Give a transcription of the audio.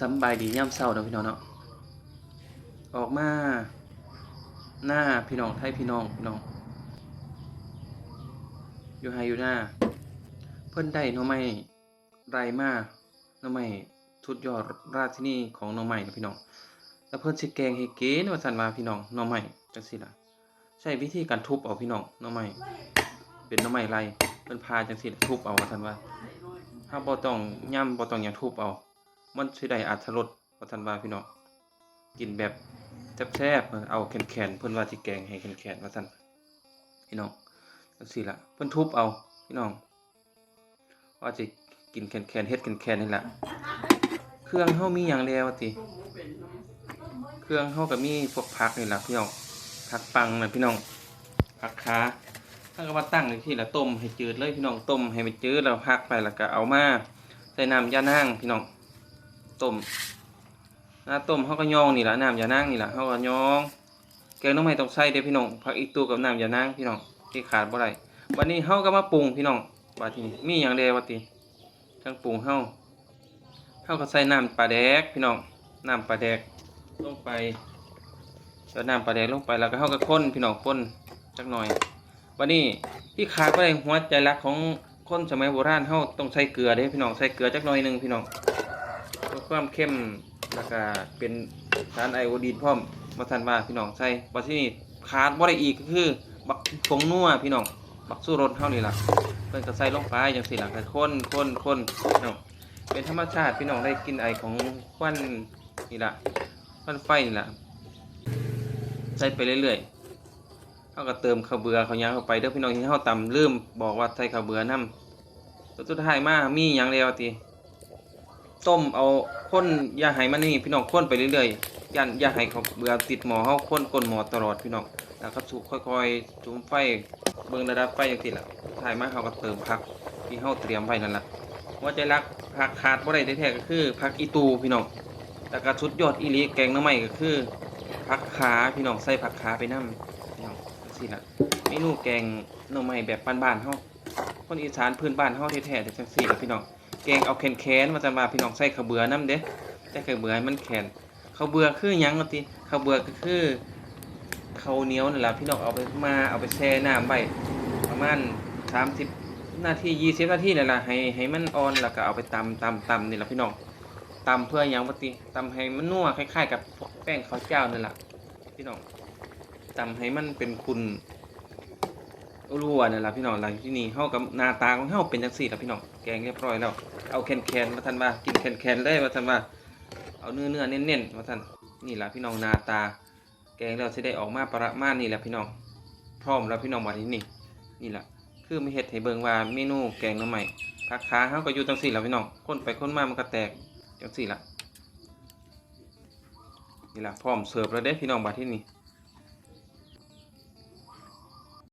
สบายดีย่ำเศร้าเนาะพี่น้องเนาะออกมาหน้าพี่น้องไทยพี่น้องพี่น้อง อยู่ไฮอยู่หน้า เพิ่นได้หน่อไม้ไรมาหน่อไม้ทุดยอดราชินีของหน่อไม้นะพี่น้อง แล้วเพิ่นสิแกงให้เก๋ว่าซั่นว่าพี่น้องหน่อไม้จังซี่ล่ะ ใช้วิธีการทุบเอาพี่น้องหน่อไม้เป็นหน่อไม้ไรเพิ่นพาจังซี่ล่ะทุบเอาว่าซั่นว่าถ้าบ่ต้องย่ำบ่ต้องหยังทุบเอา มันสิได้อรรถรสว่าทันว่าพี่น้องกินแบบแซ่บๆเอาแข็งๆเพิ่นว่าสิแกงให้แข็งๆว่าซั่นพี่น้องจังซี่ล่ะเพิ่นทุบเอาพี่น้อง ว่าสิกินแคนๆเฮ็ดแคนๆนี่ล่ะเครื่องเฮามีหยังแล้วติเครื่องเฮาก็มีพวกผักนี่ล่ะพี่น้องผักปังน่ะพี่น้องผักขาถ้าก็มาตั้งที่ละต้มให้จืดเลยพี่น้องต้มให้มันจืดแล้วพักไปแล้วก็เอามาใส่น้ำยานางพี่น้อง ต้มน้าต้มเฮาก็ย่องนี่แหละน้ำยานางนี่แหละเฮาก็ย่องแกงน้องไม้ต้องใส่เด้พี่น้องผักอีตูกับน้ำยานางพี่น้องที่ขาดบ่ได้วันนี้เฮาก็มาปรุงพี่น้องว่าที่นี่มีหยังแดว่าติเครื่องปรุงเฮาเฮาก็ใส่น้ำปลาแดกพี่น้องน้ำปลาแดกลงไปแล้วน้ำปลาแดงลงไปแล้วก็เขากับข้นพี่น้องข้นจักหน่อยวันนี้ที่ขาดไปหัวใจรักของคนสมัยโบราณเขาต้องใส่เกลือเด้พี่น้องใส่เกลือจักหน่อยหนึ่งพี่น้อง ความเข้มแล้วก็เป็นสารไอโอดีนพร้อมมาทันว่าพี่น้องใส่บัดที่นี่ขาดบ่ได้อีกก็คือ บักผงนัวพี่น้องบักสู้รสเท่านี้ล่ะเพิ่นก็ใส่ลงไปจังซี่ล่ะก็ข้นข้นข้นพี่น้องเป็นธรรมชาติพี่น้องได้กินไอของควันนี่ล่ะมันไฟนี่แหละใส่ไปเรื่อยๆเขาก็เติมข้าวเบื่อข้าวหยางเข้าไปเด้อพี่น้องที่เขาตำลืมบอกว่าใส่ข้าวเบือนํตัวสุดท้ายมามีหยังแล้วติ ต้มเอาข้นอย่าให้มันนี่พี่น้องข้นไปเรื่อยๆย่าอย่าให้ข้าเบื่อติดหม้อเฮาข้นก้นหม้อตลอดพี่น้องแล้วก็สุกค่อยๆจุ่มไฟเบิ่งระดับไฟจังซี่ล่ะสุดท้ายมาเขาก็เติมผักที่เฮาเตรียมไว้นั่นแหละหัวใจรักผักขาดบ่ได้แท้ๆก็คือผักอีตูพี่น้องแล้วก็ชุดยอดอีลีแกงน้ำใหม่ก็คือผักขาพี่น้องใส่ผักขาไปน้ำพี่น้องสิละเมนูแกงน้ำใหม่แบบบ้านๆเฮาคนอีสานพื้นบ้านเฮาแท้ๆแต่จังซี่ละพี่น้อง แกงเอาแคนๆมาจะมาพี่น้องใส่ข้าวเบื่อน้ำเด้แต่ข้าวเบื่อให้มันแข็งข้าวเบื่อคือยังติข้าวเบื่อก็คือข้าวเหนียวนั่นล่ะพี่น้องเอาไปมาเอาไปแช่น้ำไว้ประมาณ30นาที20นาทีนั่นล่ะให้ให้มันอ่อนแล้วก็เอาไปตำตำตำนี่แหละพี่น้องตำเพื่อยังปฏิตำให้มันนัวคล้ายๆ กับแป้งข้าวเจ้านั่แหละพี่น้องตำให้มันเป็นคุณ รัวนั่นแหละพี่น้องหลังที่นี่เฮากับหน้าตาของเฮาเป็นจังซี่ล่ะพี่น้องแกงเรียบร้อยแล้วเอาแคนๆมาทันว่ากินแคนๆเลยมาทันว่าเอาเนื้อเนื้อเน้นๆมาทันนี่ล่ะพี่น้องหน้าตา แกงแล้วสิได้ออกมาประมาณนี้แหละพี่น้องพร้อมแล้วพี่น้องมาที่นี่นี่ล่ะคือมีเฮ็ดให้เบิ่งว่าเมนูแกงน้ำใหม่ผักขาเฮาก็อยู่จังซี่ล่ะพี่น้องคนไปคนมามันก็แตกจังสี่ละนี่ละพร้อมเสิร์ฟแล้วเด้พี่น้องบาที่นี่